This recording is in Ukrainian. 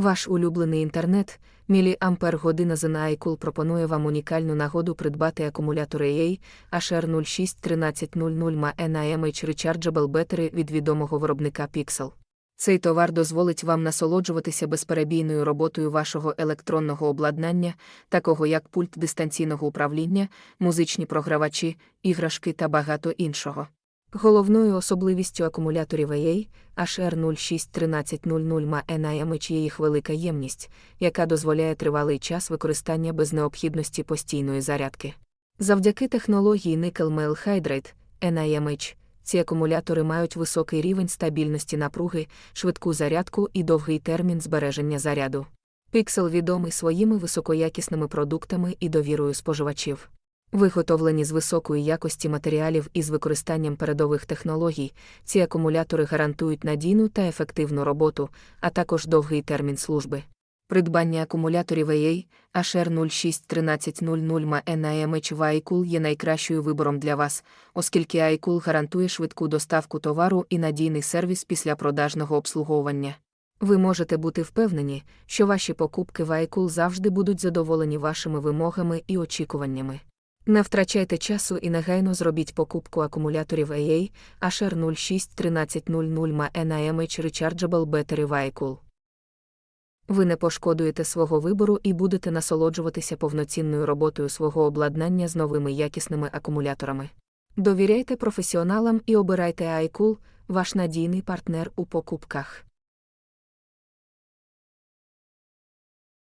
Ваш улюблений інтернет, міліампер година iCool пропонує вам унікальну нагоду придбати акумулятор AA HR 061300 MA NIMH Rechargeable Battery від відомого виробника Pixel. Цей товар дозволить вам насолоджуватися безперебійною роботою вашого електронного обладнання, такого як пульт дистанційного управління, музичні програвачі, іграшки та багато іншого. Головною особливістю акумуляторів AA HR061300 MA NIMH є їх велика ємність, яка дозволяє тривалий час використання без необхідності постійної зарядки. Завдяки технології Nickel Metal Hydrate NIMH ці акумулятори мають високий рівень стабільності напруги, швидку зарядку і довгий термін збереження заряду. Pixel відомий своїми високоякісними продуктами і довірою споживачів. Виготовлені з високої якості матеріалів і з використанням передових технологій, ці акумулятори гарантують надійну та ефективну роботу, а також довгий термін служби. Придбання акумуляторів AA HR061300 NIMH в iCool є найкращою вибором для вас, оскільки iCool гарантує швидку доставку товару і надійний сервіс після продажного обслуговування. Ви можете бути впевнені, що ваші покупки в iCool завжди будуть задоволені вашими вимогами і очікуваннями. Не втрачайте часу і негайно зробіть покупку акумуляторів AA HR061300 MA NIMH Rechargeable Battery iCool. Ви не пошкодуєте свого вибору і будете насолоджуватися повноцінною роботою свого обладнання з новими якісними акумуляторами. Довіряйте професіоналам і обирайте iCool, ваш надійний партнер у покупках.